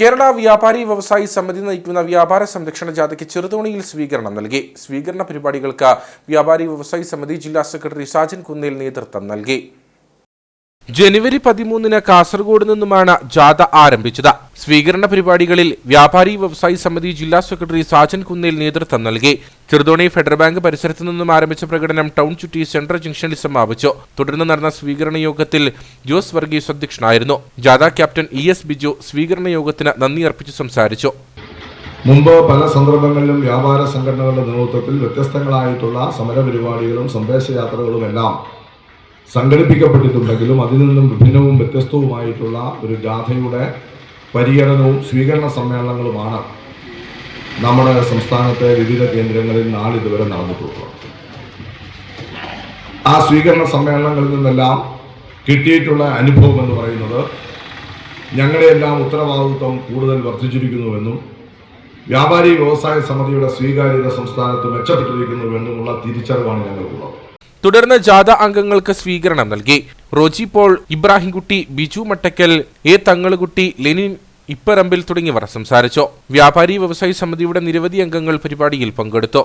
കേരള വ്യാപാരി വ്യവസായി സമിതി നയിക്കുന്ന വ്യാപാര സംരക്ഷണ ജാഥയ്ക്ക് ചെറുതോണിയിൽ സ്വീകരണം നൽകി. സ്വീകരണ പരിപാടികൾക്ക് വ്യാപാരി വ്യവസായി സമിതി ജില്ലാ സെക്രട്ടറി സാജൻ കുന്നേൽ നേതൃത്വം നൽകി. ജനുവരി പതിമൂന്നിന് കാസർഗോഡ് നിന്നുമാണ് ജാഥ ആരംഭിച്ചത്. സ്വീകരണ പരിപാടികളിൽ വ്യാപാരി വ്യവസായി സമിതി ജില്ലാ സെക്രട്ടറി സാജൻ കുന്നേൽ നേതൃത്വം നൽകി. ചെറുതോണി ഫെഡറൽ ബാങ്ക് പരിസരത്ത് നിന്നും ആരംഭിച്ച പ്രകടനം ടൗൺ ചുറ്റി സെൻട്രൽ ജംഗ്ഷനിൽ സമാപിച്ചു. തുടർന്ന് നടന്ന സ്വീകരണ യോഗത്തിൽ ജോസ് വർഗീസ് അധ്യക്ഷനായിരുന്നു. ജാഥ ക്യാപ്റ്റൻ ഇ എസ് ബിജു സ്വീകരണ യോഗത്തിന് നന്ദി അർപ്പിച്ച് സംസാരിച്ചു. മുമ്പ് പല സന്ദർഭങ്ങളിലും വ്യാപാര സംഘടനകളുടെ നേതൃത്വത്തിൽ വ്യത്യസ്തങ്ങളായിട്ടുള്ള സമര പരിപാടികളും സന്ദേശയാത്രകളും എല്ലാം സംഘടിപ്പിക്കപ്പെട്ടിട്ടുണ്ടെങ്കിലും അതിൽ നിന്നും വിഭിന്നവും വ്യത്യസ്തവുമായിട്ടുള്ള ഒരു ഗാഥയുടെ പര്യടനവും സ്വീകരണ സമ്മേളനങ്ങളുമാണ് നമ്മുടെ സംസ്ഥാനത്തെ വിവിധ കേന്ദ്രങ്ങളിൽ നാളിതുവരെ നടന്നിട്ടുള്ളത്. ആ സ്വീകരണ സമ്മേളനങ്ങളിൽ നിന്നെല്ലാം കിട്ടിയിട്ടുള്ള അനുഭവം എന്ന് പറയുന്നത് ഞങ്ങളുടെയെല്ലാം ഉത്തരവാദിത്വം കൂടുതൽ വർദ്ധിച്ചിരിക്കുന്നുവെന്നും വ്യാപാരി വ്യവസായ സമിതിയുടെ സ്വീകാര്യത സംസ്ഥാനത്ത് മെച്ചപ്പെട്ടിരിക്കുന്നുവെന്നുമുള്ള തിരിച്ചറിവാണ് ഞങ്ങൾക്കുള്ളത്. തുടർന്ന് ജാഥ അംഗങ്ങൾക്ക് സ്വീകരണം നൽകി. റോജി പോൾ ഇബ്രാഹിംകുട്ടി ബിജു മട്ടക്കൽ എ തങ്ങളുകുട്ടി ലെനിൻ ഇപ്പറമ്പിൽ തുടങ്ങിയവർ സംസാരിച്ചു. വ്യാപാരി വ്യവസായി സമിതിയുടെ നിരവധി അംഗങ്ങൾ പരിപാടിയിൽ പങ്കെടുത്തു.